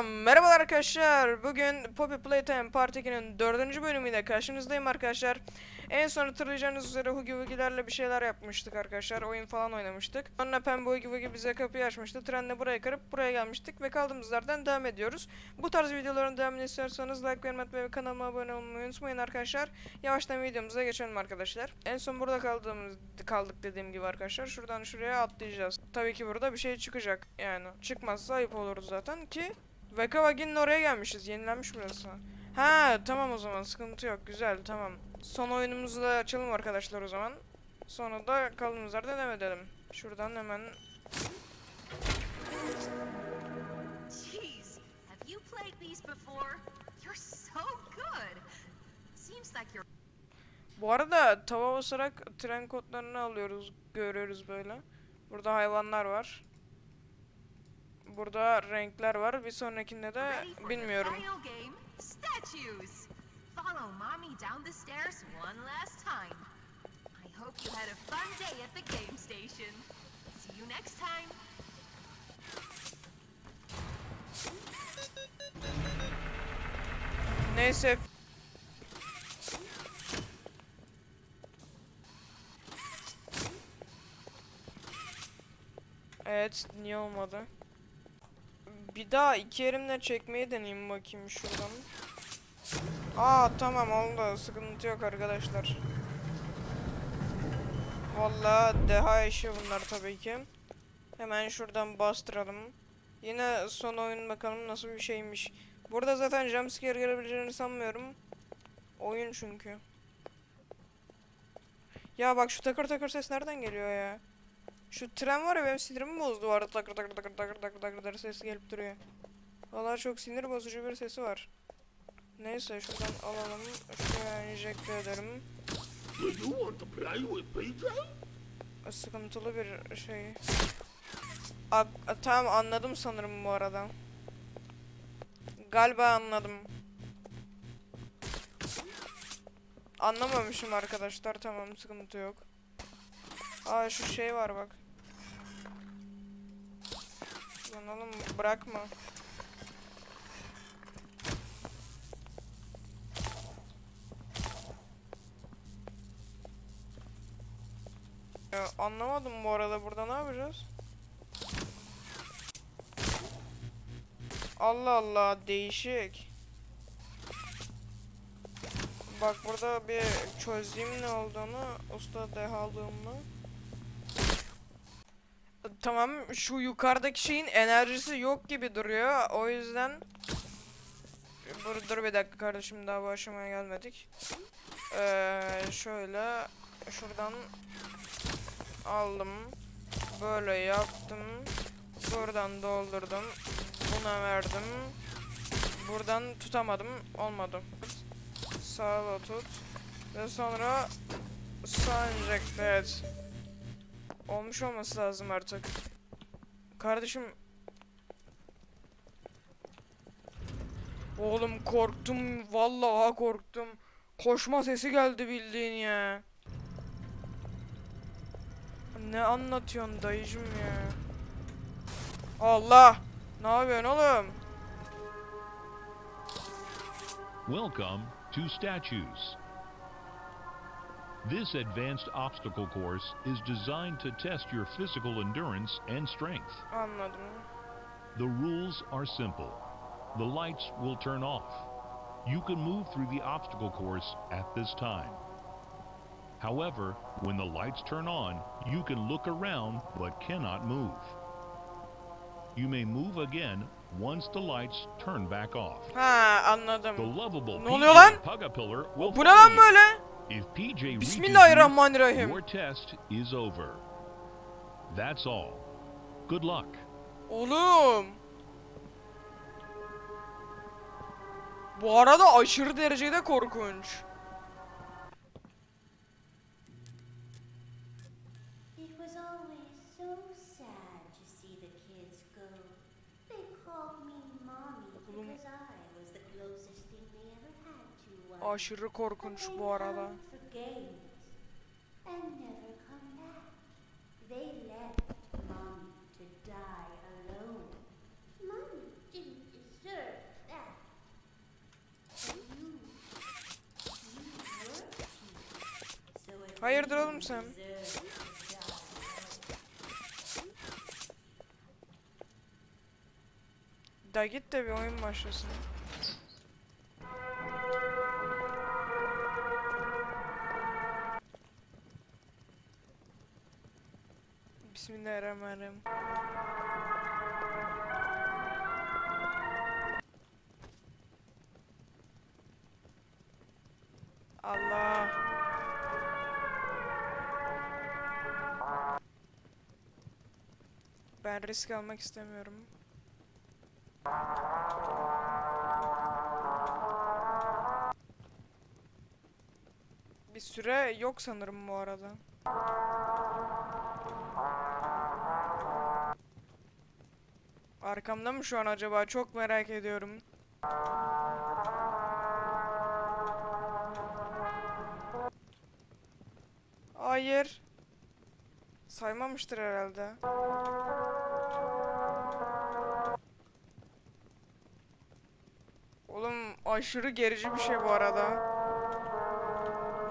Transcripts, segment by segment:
tekrardan merhabalar arkadaşlar. Bugün Poppy Playtime Part 2'nin dördüncü bölümüyle karşınızdayım arkadaşlar. En son hatırlayacağınız üzere Hugi Wugi'lerle bir şeyler yapmıştık arkadaşlar. Oyun falan oynamıştık. Sonra Pembe Hugi Wugi bize kapıyı açmıştı. Trenle buraya kırıp buraya gelmiştik ve kaldığımız yerden devam ediyoruz. Bu tarz videoların devamını istiyorsanız like vermeyi ve kanalıma abone olmayı unutmayın arkadaşlar. Yavaştan videomuza geçelim arkadaşlar. En son burada kaldığımız kaldık dediğim gibi arkadaşlar. Şuradan şuraya atlayacağız. Tabii ki burada bir şey çıkacak yani. Çıkmazsa ayıp oluruz zaten ki Vekavagin'in oraya gelmişiz. Yenilenmiş burası. Ha tamam o zaman sıkıntı yok. Güzel tamam. Son oyunumuzu da açalım arkadaşlar o zaman. Sonra da kaldığımız yerden devam edelim. Şuradan hemen Jeez, have you played these before? You're so good. Seems like you're Bu arada tava basarak tren kodlarını alıyoruz, görüyoruz böyle. Burada hayvanlar var. Burada renkler var. Bir sonrakinde de bilmiyorum. Neyse. Evet, niye olmadı? Bir daha iki elimle çekmeyi deneyeyim bakayım şuradan. Aa tamam oldu. Sıkıntı yok arkadaşlar. Vallahi deha işi bunlar tabii ki. Hemen şuradan bastıralım. Yine son oyun bakalım nasıl bir şeymiş. Burada zaten jumpscare gelebileceğini sanmıyorum. Oyun çünkü. Ya bak şu takır takır ses nereden geliyor ya? Şu tren var ya benim sinirimi bozdu bu arada takır takır takır takır takır takır takır ses gelip duruyor. Vallahi çok sinir bozucu bir sesi var. Neyse şuradan alalım. Şuraya enjekte ederim. Sıkıntılı bir şey. A- a- tamam anladım sanırım bu arada. Galiba anladım. Anlamamışım arkadaşlar tamam sıkıntı yok. Aa şu şey var bak. Lan oğlum bırakma. Ya anlamadım bu arada burada ne yapacağız? Allah Allah değişik. Bak burada bir çözeyim ne olduğunu usta dehalığımla. Tamam şu yukarıdaki şeyin enerjisi yok gibi duruyor. O yüzden Dur, dur bir dakika kardeşim daha bu aşamaya gelmedik. Ee, şöyle şuradan aldım. Böyle yaptım. Buradan doldurdum. Buna verdim. Buradan tutamadım. Olmadı. Sağa tut. Ve sonra sağ enjekte et. Olmuş olması lazım artık. Kardeşim. Oğlum korktum. Vallahi korktum. Koşma sesi geldi bildiğin ya. Ne anlatıyorsun dayıcım ya? Allah! Ne yapıyorsun oğlum? Welcome to Statues. This advanced obstacle course is designed to test your physical endurance and strength. Anladım. The rules are simple. The lights will turn off. You can move through the obstacle course at this time. However, when the lights turn on, you can look around but cannot move. You may move again once the lights turn back off. Ha The lovable Ne oluyor lan? PJ Pugapillar will Bu ne lan böyle? If PJ reaches you, Bismillahirrahmanirrahim. your test is over. That's all. Good luck. Oğlum. Bu arada aşırı derecede korkunç. It Aşırı korkunç bu arada. Hayırdır oğlum sen? Da git de bir oyun başlasın. Bismillahirrahmanirrahim. Allah. Ben risk almak istemiyorum. Bir süre yok sanırım bu arada. Arkamda mı şu an acaba? Çok merak ediyorum. Hayır. Saymamıştır herhalde. Oğlum aşırı gerici bir şey bu arada.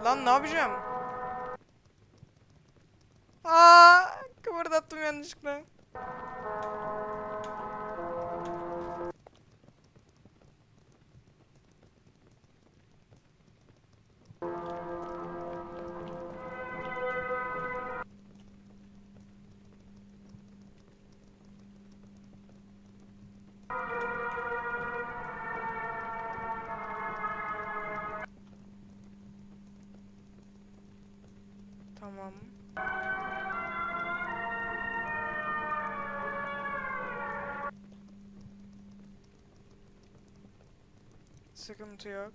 Lan ne yapacağım? Aa, kıvırdattım yanlışlıkla. Tamam. Sıkıntı yok.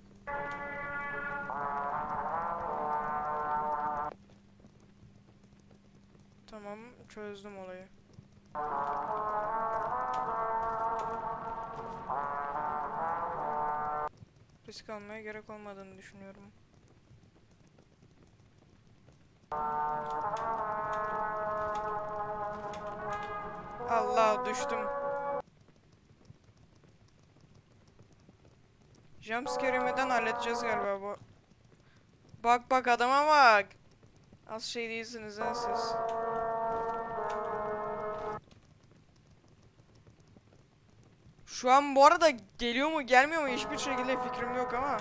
Tamam, çözdüm olayı. Risk almaya gerek olmadığını düşünüyorum. Allah düştüm. Jumpscare yemeden halledeceğiz galiba bu. Bak bak adama bak. Az şey değilsiniz ha siz. Şu an bu arada geliyor mu gelmiyor mu hiçbir şekilde fikrim yok ama.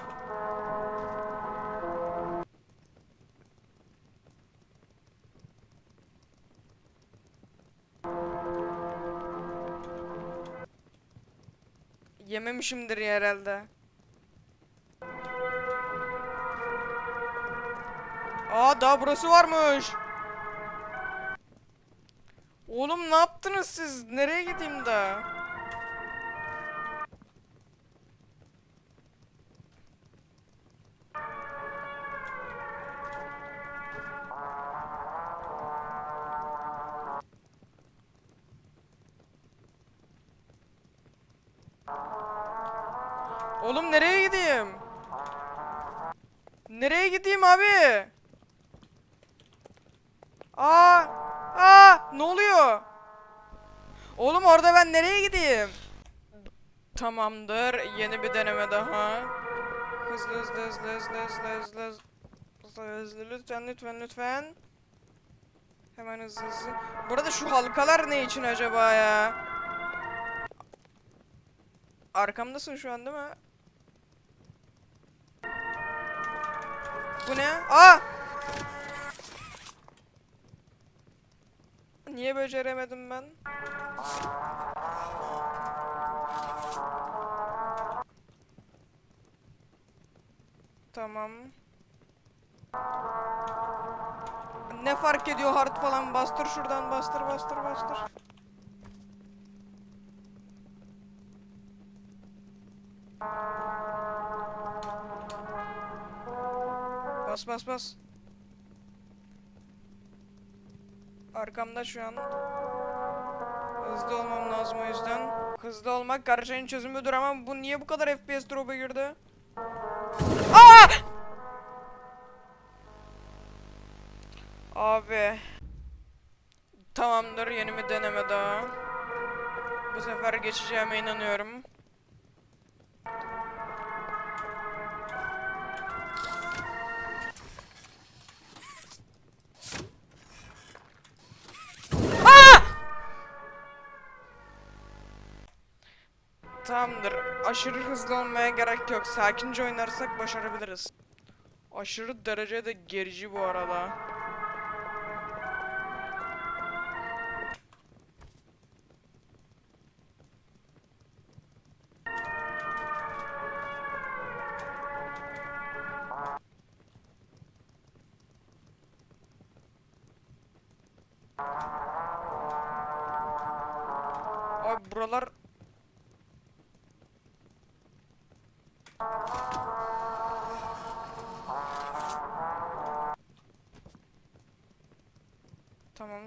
Yememişimdir herhalde. Aa daha burası varmış. Oğlum ne yaptınız siz? Nereye gideyim daha? Oğlum nereye gideyim? Nereye gideyim abi? Aa! Aa! Ne oluyor? Oğlum orada ben nereye gideyim? Tamamdır. Yeni bir deneme daha. Hızlı hızlı hızlı hızlı hızlı hızlı hızlı hızlı lütfen lütfen lütfen. Hemen hızlı hızlı. Burada şu halkalar ne için acaba ya? Arkamdasın şu an değil mi? Bu ne? Aa! Niye beceremedim ben? Tamam. Ne fark ediyor hard falan bastır şuradan bastır bastır bastır. Bas bas bas. Arkamda şu an. Hızlı olmam lazım o yüzden. Hızlı olmak karşının çözümüdür ama bu niye bu kadar FPS drop'a girdi? Aa! Abi. Tamamdır yeni bir deneme daha. Bu sefer geçeceğime inanıyorum. Tamamdır. Aşırı hızlı olmaya gerek yok. Sakince oynarsak başarabiliriz. Aşırı derecede gerici bu arada.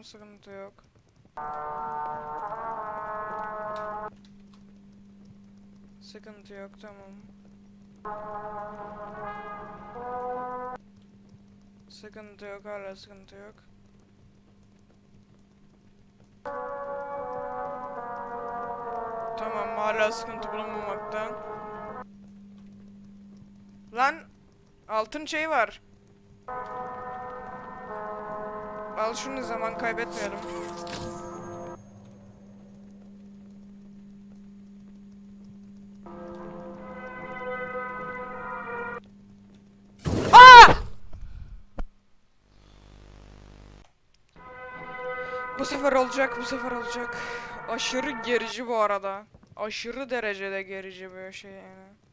Sıkıntı yok. Sıkıntı yok tamam. Sıkıntı yok hala sıkıntı yok. Tamam hala sıkıntı bulunmamakta. Lan altın şey var. Al şunu zaman kaybetmeyelim. Aa! Bu sefer olacak, bu sefer olacak. Aşırı gerici bu arada. Aşırı derecede gerici bir şey yani.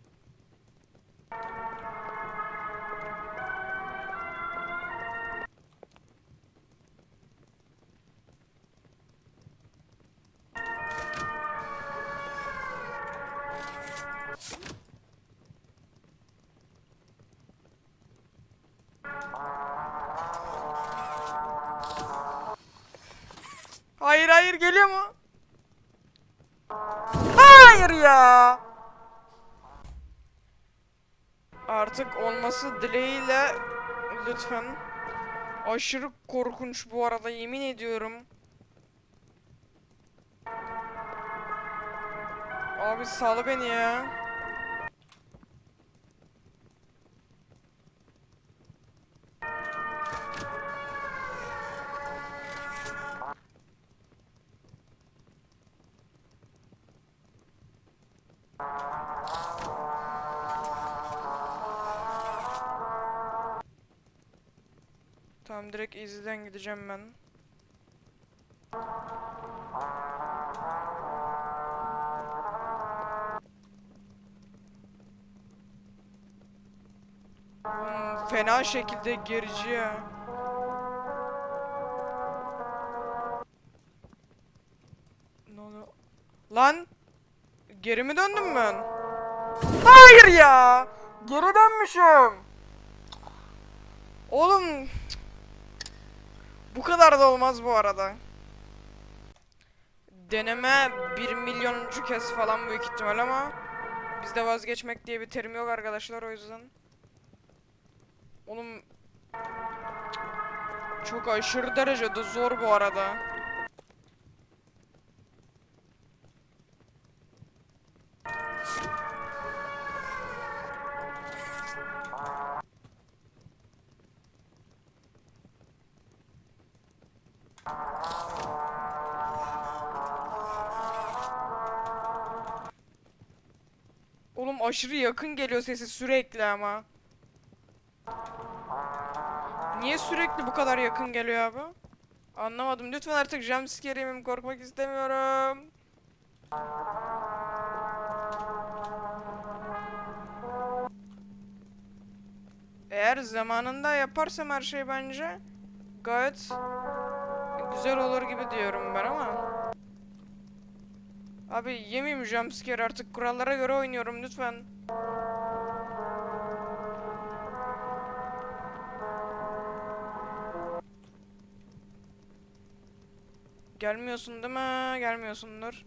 Hayır hayır geliyor mu? Hayır ya. Artık olması dileğiyle lütfen. Aşırı korkunç bu arada yemin ediyorum. Abi sal beni ya. Direkt easy'den gideceğim ben. Hmm, fena şekilde gerici ya. Ne oluyor? Lan! Geri mi döndüm ben? Hayır ya! Geri dönmüşüm. Oğlum bu kadar da olmaz bu arada. Deneme 1 milyonuncu kez falan büyük ihtimal ama bizde vazgeçmek diye bir terim yok arkadaşlar o yüzden. Oğlum çok aşırı derecede zor bu arada. Oğlum aşırı yakın geliyor sesi sürekli ama. Niye sürekli bu kadar yakın geliyor abi? Anlamadım. Lütfen artık jumpscare yemeyeyim. Korkmak istemiyorum. Eğer zamanında yaparsam her şey bence gayet güzel olur gibi diyorum ben ama. Abi yemeyeyim jumpscare artık kurallara göre oynuyorum lütfen. Gelmiyorsun değil mi? Gelmiyorsundur.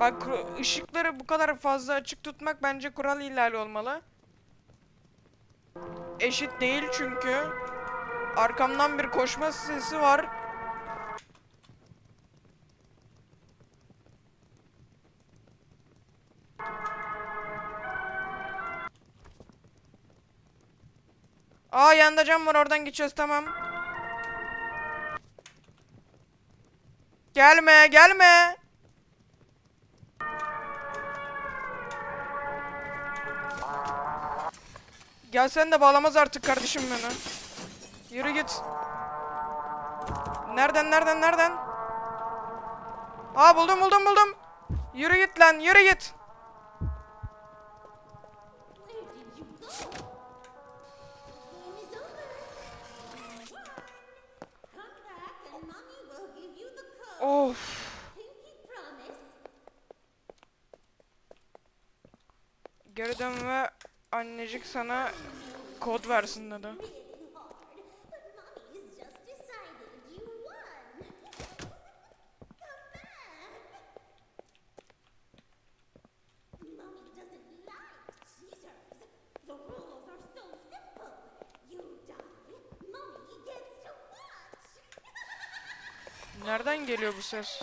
Bak ışıkları bu kadar fazla açık tutmak bence kural ihlali olmalı. Eşit değil çünkü. Arkamdan bir koşma sesi var. Aa yanında cam var oradan geçeceğiz tamam. Gelme gelme. Gel sen de bağlamaz artık kardeşim beni. Yürü git. Nereden nereden nereden? Aa buldum buldum buldum. Yürü git lan yürü git. Of. Geri dön ve annecik sana kod versin dedi. Geliyor bu ses?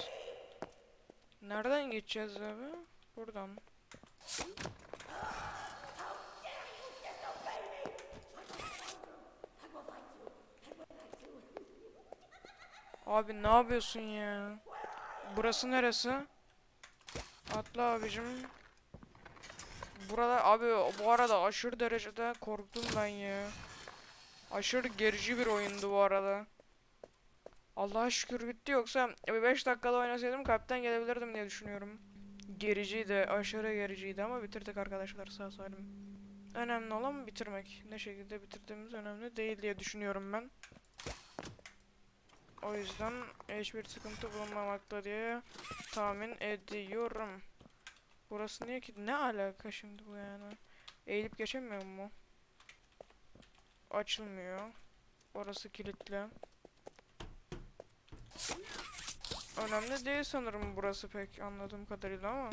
Nereden geçeceğiz abi? Buradan. Abi ne yapıyorsun ya? Burası neresi? Atla abicim. Burada abi bu arada aşırı derecede korktum ben ya. Aşırı gerici bir oyundu bu arada. Allah'a şükür bitti yoksa bir 5 dakikada oynasaydım kalpten gelebilirdim diye düşünüyorum. Gericiydi, aşırı gericiydi ama bitirdik arkadaşlar sağ salim. Önemli olan bitirmek. Ne şekilde bitirdiğimiz önemli değil diye düşünüyorum ben. O yüzden hiçbir sıkıntı bulunmamakta diye tahmin ediyorum. Burası niye ki? Ne alaka şimdi bu yani? Eğilip geçemiyor mu? Açılmıyor. Orası kilitli. Önemli değil sanırım burası pek anladığım kadarıyla ama.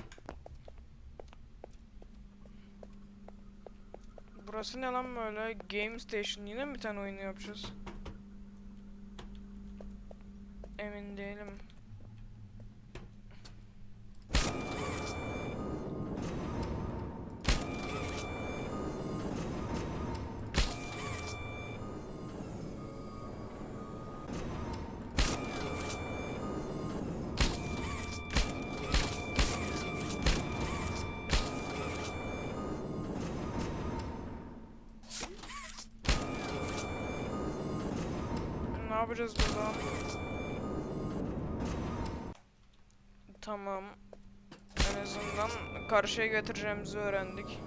Burası ne lan böyle? Game Station yine mi bir tane oyunu yapacağız? Emin değilim. Yapacağız burada? Tamam. En azından karşıya getireceğimizi öğrendik.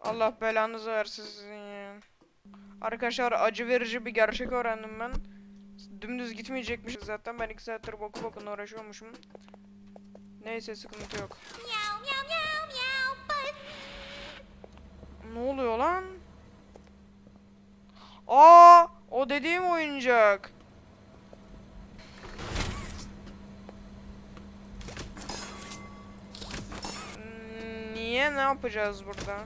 Allah belanızı versin sizin ya. Arkadaşlar acı verici bir gerçek öğrendim ben. Dümdüz gitmeyecekmiş zaten ben 2 saattir boku bokuna uğraşıyormuşum. Neyse sıkıntı yok. Ne oluyor lan? Aa, o dediğim oyuncak. Niye ne yapacağız burada?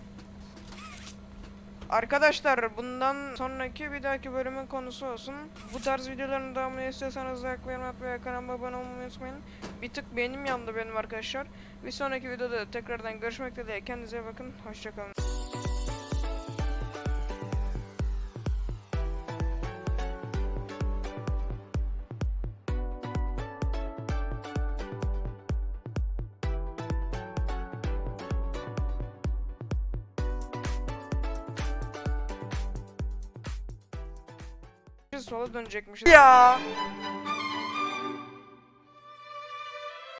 Arkadaşlar bundan sonraki bir dahaki bölümün konusu olsun. Bu tarz videoların devamını istiyorsanız like atmayı kanalıma abone olmayı unutmayın. Bir tık benim yandı benim arkadaşlar. Bir sonraki videoda tekrardan görüşmek dileğiyle kendinize bakın. Hoşçakalın. Dönecekmişiz. Ya.